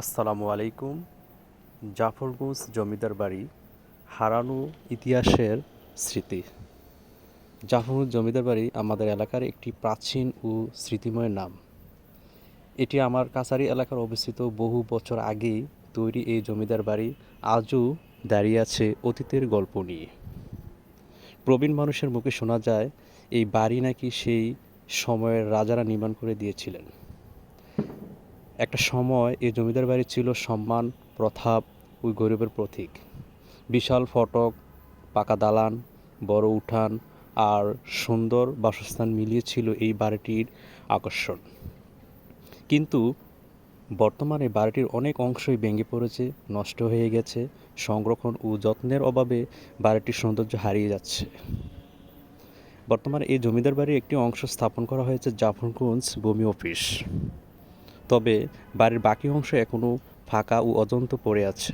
আসসালামু আলাইকুম। জাফরগঞ্জ জমিদার বাড়ি, হারানো ইতিহাসের স্মৃতি। জাফরগঞ্জ জমিদার বাড়ি আমাদের এলাকার একটি প্রাচীন ও স্মৃতিময় নাম। এটি আমার কাছারি এলাকার অবস্থিত বহু বছর আগেই তৈরি এই জমিদার বাড়ি আজও দাঁড়িয়ে আছে অতীতের গল্প নিয়ে। প্রবীণ মানুষের মুখে শোনা যায়, এই বাড়ি নাকি সেই সময়ের রাজারা নির্মাণ করে দিয়েছিলেন। একটা সময় এই জমিদার বাড়ি ছিল সম্মান প্রথাপ ওই গরিবের প্রতীক। বিশাল ফটক, পাকা দালান, বড় উঠান আর সুন্দর বাসস্থান মিলিয়ে ছিল এই বাড়িটির আকর্ষণ। কিন্তু বর্তমানে বাড়িটির অনেক অংশই ভেঙে পড়েছে, নষ্ট হয়ে গেছে, সংরক্ষণ ও যত্নের অভাবে বাড়িটির সৌন্দর্য হারিয়ে যাচ্ছে। বর্তমানে এই জমিদার বাড়ির একটি অংশ স্থাপন করা হয়েছে জাফরগঞ্জ ভূমি অফিস। তবে বাড়ির বাকি অংশ এখনও ফাঁকা ও অজন্ত পড়ে আছে।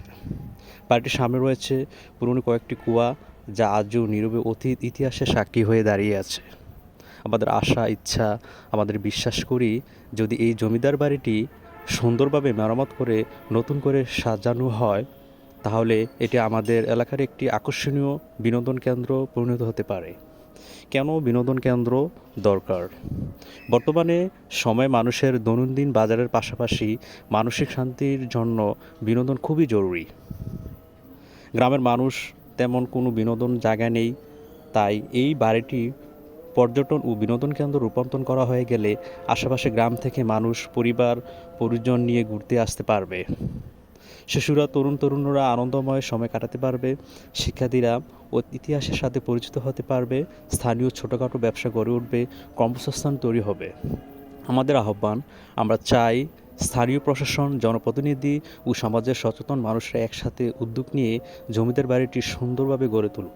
বাড়িটির সামনে রয়েছে পুরনো কয়েকটি কুয়া যা আজও নীরবে অতীত ইতিহাসে সাক্ষী হয়ে দাঁড়িয়ে আছে। আমাদের আশা, ইচ্ছা, আমাদের বিশ্বাস করি যদি এই জমিদার বাড়িটি সুন্দরভাবে মেরামত করে নতুন করে সাজানো হয়, তাহলে এটি আমাদের এলাকার একটি আকর্ষণীয় বিনোদন কেন্দ্র পরিণত হতে পারে। কেন বিনোদন কেন্দ্র দরকার? বর্তমানে সময় মানুষের দৈনন্দিন বাজারের পাশাপাশি মানসিক শান্তির জন্য বিনোদন খুবই জরুরি। গ্রামের মানুষ তেমন কোনো বিনোদন জায়গা নেই, তাই এই বাড়িটি পর্যটন ও বিনোদন কেন্দ্র রূপান্তর করা হয়ে গেলে আশেপাশে গ্রাম থেকে মানুষ, পরিবার, পরিজন নিয়ে ঘুরতে আসতে পারবে। শিশুরা, তরুণ তরুণরা আনন্দময় সময় কাটাতে পারবে। শিক্ষার্থীরা ও ইতিহাসের সাথে পরিচিত হতে পারবে। স্থানীয় ছোটোখাটো ব্যবসা গড়ে উঠবে। কর্মসংস্থান তৈরি হবে। আমাদের আহ্বান, আমরা চাই স্থানীয় প্রশাসন, জনপ্রতিনিধি ও সমাজের সচেতন মানুষরা একসাথে উদ্যোগ নিয়ে জমিদার বাড়িটি সুন্দরভাবে গড়ে তুলুক।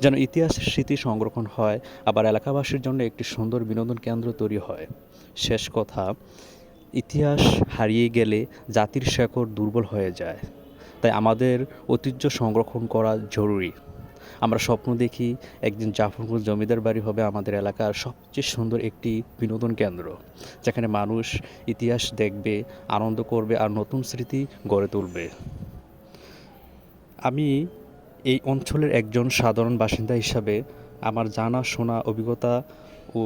যেন ইতিহাসের স্মৃতি সংরক্ষণ হয়, আবার এলাকাবাসীর জন্য একটি সুন্দর বিনোদন কেন্দ্র তৈরি হয়। শেষ কথা ইতিহাস হারিয়ে গেলে জাতির শেকড় দুর্বল হয়ে যায়। তাই আমাদের ঐতিহ্য সংরক্ষণ করা জরুরি। আমরা স্বপ্ন দেখি একদিন জাফরগঞ্জ জমিদার বাড়ি হবে আমাদের এলাকার সবচেয়ে সুন্দর একটি বিনোদন কেন্দ্র, যেখানে মানুষ ইতিহাস দেখবে, আনন্দ করবে আর নতুন স্মৃতি গড়ে তুলবে। আমি এই অঞ্চলের একজন সাধারণ বাসিন্দা হিসাবে আমার জানা শোনা অভিজ্ঞতা ও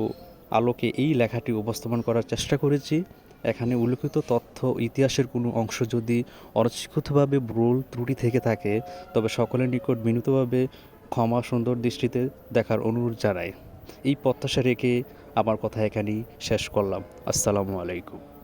আলোকে এই লেখাটি উপস্থাপন করার চেষ্টা করেছি। এখানে উল্লেখিত তথ্য ইতিহাসের কোনো অংশ যদি অনস্বীকৃতভাবে ভুল ত্রুটি থেকে থাকে, তবে সকলের নিকট বিনীতভাবে ক্ষমা সুন্দর দৃষ্টিতে দেখার অনুরোধ জানায় এই প্রত্যাশা রেখে আমার কথা এখানেই শেষ করলাম। আসসালামু আলাইকুম।